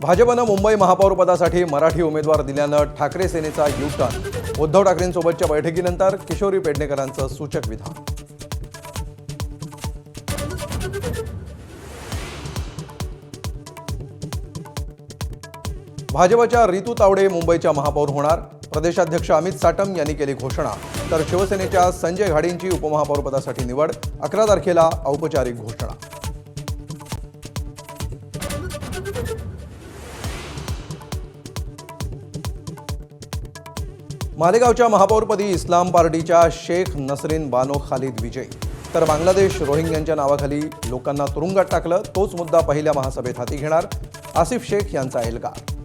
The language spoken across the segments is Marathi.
भाजपनं मुंबई महापौरपदासाठी मराठी उमेदवार दिल्यानं ठाकरे सेनेचा युटर्न उद्धव ठाकरेंसोबतच्या बैठकीनंतर किशोरी पेडणेकरांचं सूचक विधान. भाजपच्या रितू तावडे मुंबईच्या महापौर होणार. प्रदेशाध्यक्ष अमित साटम यांनी केली घोषणा. तर शिवसेनेच्या संजय घाडींची उपमहापौरपदासाठी निवड अकरा तारखेला औपचारिक घोषणा. मालेगावच्या महापौरपदी इस्लाम पार्टीच्या शेख नसरीन बानो खालिद विजयी. तर बांगलादेश रोहिंग्यांच्या नावाखाली लोकांना तुरुंगात टाकलं तोच मुद्दा पहिल्या महासभेत हाती घेणार आसिफ शेख यांचा एल्गार.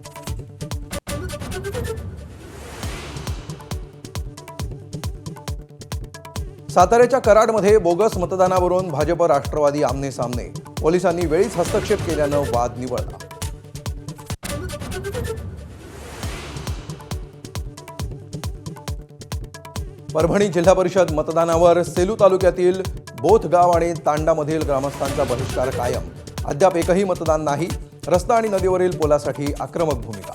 साताऱ्याच्या कराडमध्ये बोगस मतदानावरून भाजप राष्ट्रवादी आमने सामने पोलिसांनी वेळीच हस्तक्षेप केल्यानं वाद निवळला परभणी जिल्हा परिषद मतदानावर सेलू तालुक्यातील बोथगाव आणि तांडामधील ग्रामस्थांचा बहिष्कार कायम. अद्याप एकही मतदान नाही. रस्ता आणि नदीवरील पोलासाठी आक्रमक भूमिका.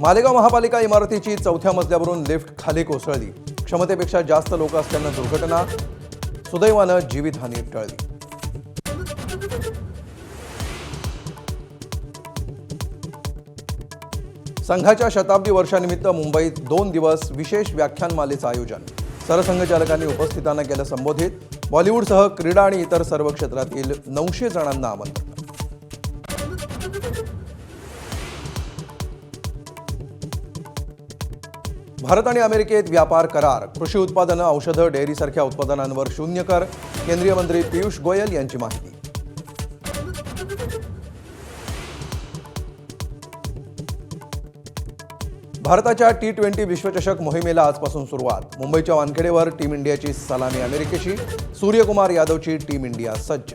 मालेगाव महापालिका इमारतीची चौथ्या मजल्यावरून लिफ्ट खाली कोसळली. क्षमतेपेक्षा जास्त लोक असल्यानं दुर्घटना सुदैवानं जीवितहानी टळली. संघाच्या शताब्दी वर्षानिमित्त मुंबईत दोन दिवस विशेष व्याख्यानमालेचं आयोजन. सरसंघचालकांनी उपस्थितांना केलं संबोधित. बॉलिवूडसह क्रीडा आणि इतर सर्व क्षेत्रातील नऊशे जणांना आमंत्रण. भारत आणि अमेरिकेत व्यापार करार कृषी उत्पादनं औषधं डेअरीसारख्या उत्पादनांवर शून्य कर केंद्रीय मंत्री पियुष गोयल यांची माहिती. भारताच्या टी ट्वेंटी विश्वचषक मोहिमेला आजपासून सुरुवात. मुंबईच्या वानखेडेवर टीम इंडियाची सलामी अमेरिकेची सूर्यकुमार यादवची टीम इंडिया सज्ज.